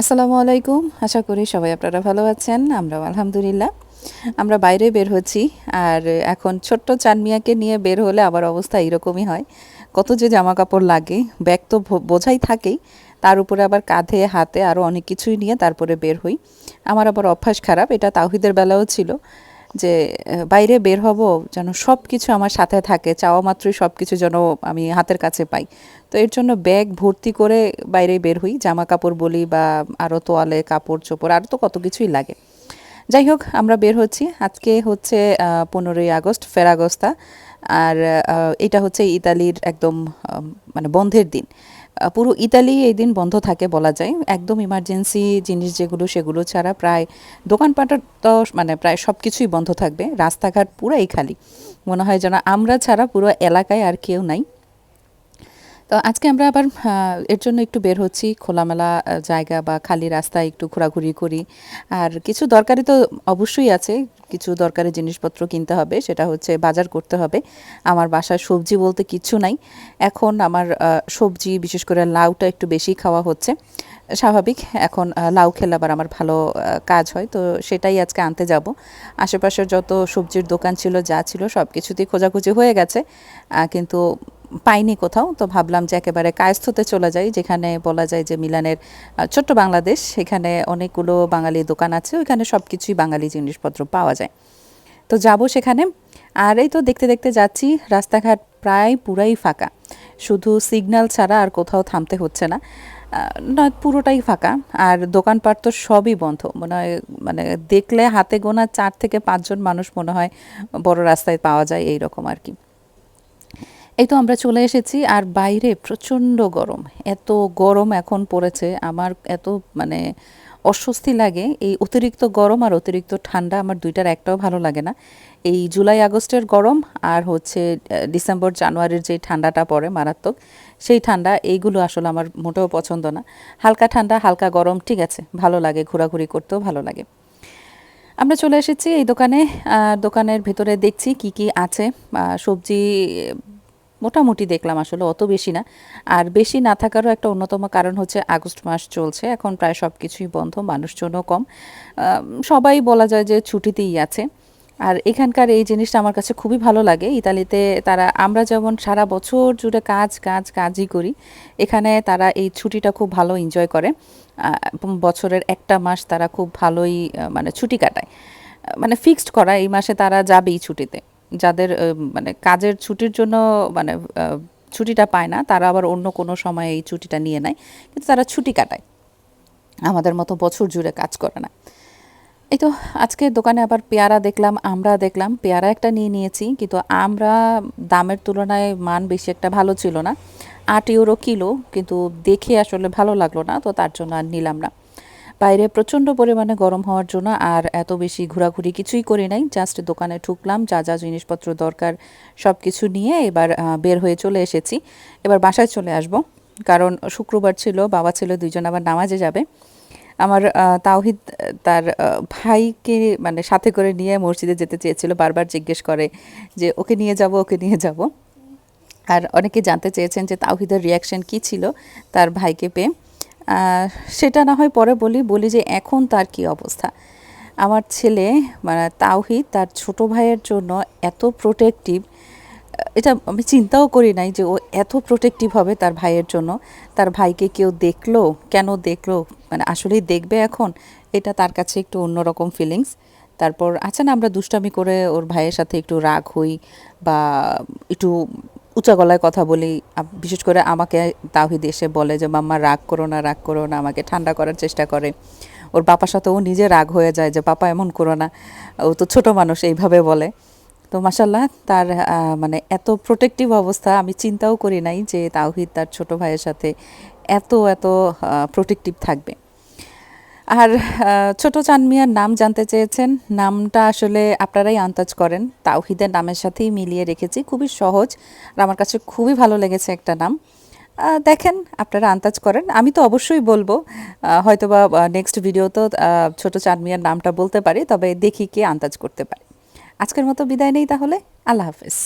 আসসালামু আলাইকুম। আশা করি সবাই আপনারা ভালো আছেন, আমরাও আলহামদুলিল্লাহ। আমরা বাইরে বের হচ্ছি আর এখন ছোট্ট চানমিয়াকে নিয়ে বের হলে আবার অবস্থা এরকমই হয়। কত যে জামা কাপড় লাগে, ব্যাগ তো বোঝাই থাকেই। তার উপরে আবার কাঁধে, হাতে আরও অনেক কিছুই নিয়ে তারপরে বের হই। আমার আবার অভ্যাস খারাপ, এটা তাওহিদের বেলাও ছিল। যে বাইরে বের হব যেন সব কিছু আমার সাথে থাকে, চাওয়া মাত্রই সব কিছু যেন আমি হাতের কাছে পাই। তো এর জন্য ব্যাগ ভর্তি করে বাইরে বের হই জামা কাপড় বলি বা আরও তোয়ালে কাপড় চোপড় আরও তো কত কিছুই লাগে। যাই হোক, আমরা বের হচ্ছি। আজকে হচ্ছে পনেরোই আগস্ট, ফেরাগস্তা। আর এটা হচ্ছে ইতালির একদম মানে বন্ধের দিন। পুরো ইতালি এই দিন বন্ধ থাকে বলা যায়। একদম ইমার্জেন্সি জিনিস যেগুলো, সেগুলো ছাড়া প্রায় দোকানপাট তো মানে প্রায় সব কিছুই বন্ধ থাকবে। রাস্তাঘাট পুরাই খালি। মনে হয় যেন আমরা ছাড়া পুরো এলাকায় আর কেউ নাই। তো আজকে আমরা আবার এর জন্য একটু বের হচ্ছি, খোলামেলা জায়গা বা খালি রাস্তায় একটু ঘোরাঘুরি করি। আর কিছু দরকারি তো অবশ্যই আছে, কিছু দরকারি জিনিসপত্র কিনতে হবে, সেটা হচ্ছে বাজার করতে হবে। আমার বাসায় সবজি বলতে কিচ্ছু নাই। এখন আমার সবজি, বিশেষ করে লাউটা একটু বেশি খাওয়া হচ্ছে। স্বাভাবিক, এখন লাউ খেলে আবার আমার ভালো কাজ হয়, তো সেটাই আজকে আনতে যাব। আশেপাশের যত সবজির দোকান ছিল, যা ছিল সব কিছুতেই খোঁজাখুঁজি হয়ে গেছে। কিন্তু পাইনি কোথাও তো ভাবলাম যে একেবারে কায়স্থতে চলে যাই যেখানে বলা যায় যে মিলানের ছোট্ট বাংলাদেশ সেখানে অনেকগুলো বাঙালি দোকান আছে ওইখানে সব কিছুই বাঙালি জিনিসপত্র পাওয়া যায়। তো যাব সেখানে আর এই তো দেখতে দেখতে যাচ্ছি রাস্তাঘাট প্রায় পুরাই ফাঁকা। শুধু সিগন্যাল ছাড়া আর কোথাও থামতে হচ্ছে না। আহ, না পুরোটাই ফাঁকা আর দোকানপাট তো সবই বন্ধ। মনে হয় মানে দেখলে হাতে গোনা চার থেকে পাঁচজন মানুষ মনে হয় বড় রাস্তায় পাওয়া যায় এই রকম আর কি। এই তো আমরা চলে এসেছি, আর বাইরে প্রচণ্ড গরম। এত গরম এখন পড়েছে, আমার এত মানে অস্বস্তি লাগে। এই অতিরিক্ত গরম আর অতিরিক্ত ঠান্ডা আমার দুইটার একটাও ভালো লাগে না। এই জুলাই, আগস্টের গরম আর হচ্ছে ডিসেম্বর, জানুয়ারির যে ঠান্ডাটা পড়ে মারাত্মক, সেই ঠান্ডা এইগুলো আসলে আমার মোটেও পছন্দ না। হালকা ঠান্ডা, হালকা গরম, ঠিক আছে, ভালো লাগে, ঘোরাঘুরি করতেও ভালো লাগে। আমরা চলে এসেছি এই দোকানে দোকানের ভেতরে দেখছি কি কি আছে। সবজি মোটামুটি দেখলাম আসলে অত বেশি না। আর বেশি না থাকারও একটা অন্যতম কারণ হচ্ছে আগস্ট মাস চলছে, এখন প্রায় সব কিছুই বন্ধ, মানুষজনও কম। সবাই বলা যায় যে ছুটিতেই আছে। আর এখানকার এই জিনিসটা আমার কাছে খুবই ভালো লাগে। ইতালিতে তারা, আমরা যেমন সারা বছর জুড়ে কাজ কাজ, কাজই করি, এখানে তারা এই ছুটিটা খুব ভালো এনজয় করে। বছরের একটা মাস তারা খুব ভালোই মানে ছুটি কাটায়। মানে ফিক্সড করা, এই মাসে তারা যাবেই ছুটিতে। যাদের মানে কাজের ছুটির জন্য মানে ছুটিটা পায় না, তারা আবার অন্য কোনো সময় এই ছুটিটা নিয়ে নেয়, কিন্তু তারা ছুটি কাটায়। আমাদের মতো বছর জুড়ে কাজ করে না। এই তো আজকে দোকানে আবার পেয়ারা দেখলাম, আমরা দেখলাম, পেয়ারা একটা নিয়ে নিয়েছি, কিন্তু আমরা দামের তুলনায় মান বেশি একটা ভালো ছিল না। আট ইউরো কিলো, কিন্তু দেখে আসলে ভালো লাগল না, তো তার জন্য আর নিলাম না। বাইরে প্রচণ্ড পরিমাণে গরম হওয়ার জন্য আর এত বেশি ঘোরাঘুরি কিছুই করি নাই। জাস্ট দোকানে ঢুকলাম, যা যা জিনিসপত্র দরকার সব কিছু নিয়ে এবার বের হয়ে চলে এসেছি। এবার বাসায় চলে আসব, কারণ শুক্রবার ছিল, বাবা ছিল দুইজন আবার নামাজে যাবে। আমার তাওহিদ, তার ভাইকে মানে সাথে করে নিয়ে মসজিদে যেতে চেয়েছিল, বারবার জিজ্ঞেস করে যে, ওকে নিয়ে যাব, ওকে নিয়ে যাব? আর অনেকে জানতে চেয়েছেন যে, তাওহিদের রিয়াকশন কি ছিল, তার ভাইকে পেয়ে। সেটা না হয় পরে বলি বলি যে এখন তার কি অবস্থা? আমার ছেলে মানে তাওহিদ, তার ছোট ভাইয়ের জন্য এত প্রোটেক্টিভ এটা আমি চিন্তাও করি নাই যে ও এত প্রোটেক্টিভ হবে তার ভাইয়ের জন্য। তার ভাইকে কেউ দেখল? কেন দেখল? মানে আসলেই দেখবে এখন? এটা তার কাছে একটু অন্যরকম ফিলিংস তারপর আছে না, আমরা দুষ্টামি করে ওর ভাইয়ের সাথে একটু রাগ হই বা একটু উঁচা গলায় কথা বলি বিশেষ করে আমাকে তাহিদ এসে বলে যে, মাম্মা, রাগ করো না, রাগ করো না, আমাকে ঠান্ডা করার চেষ্টা করে। ওর বাবার সাথে ও নিজে রাগ হয়ে যায় যে, পাপা, এমন করো না। ও তো ছোট মানুষ, এইভাবে বলে। তো মাসাল্লাহ তার মানে এত প্রোটেক্টিভ অবস্থা, আমি চিন্তাও করি নাই যে, তাওহিদ তার ছোট ভাইয়ের সাথে এত এত প্রোটেক্টিভ থাকবে। আর ছোট চানমিয়ার নাম জানতে চেয়েছেন। নামটা আসলে আপনারাই আন্দাজ করেন। তাওহিদের নামের সাথেই মিলিয়ে রেখেছি। খুবই সহজ আর আমার কাছে খুবই ভালো লেগেছে একটা নাম। দেখেন আপনারা আন্দাজ করেন। আমি তো অবশ্যই বলব আহ, হয়তোবা নেক্সট ভিডিওতেও আহ, ছোট চানমিয়ার নামটা বলতে পারি তবে দেখি কে আন্দাজ করতে পারে। আজকের মতো বিদায় নেই তাহলে। আল্লাহ হাফেজ।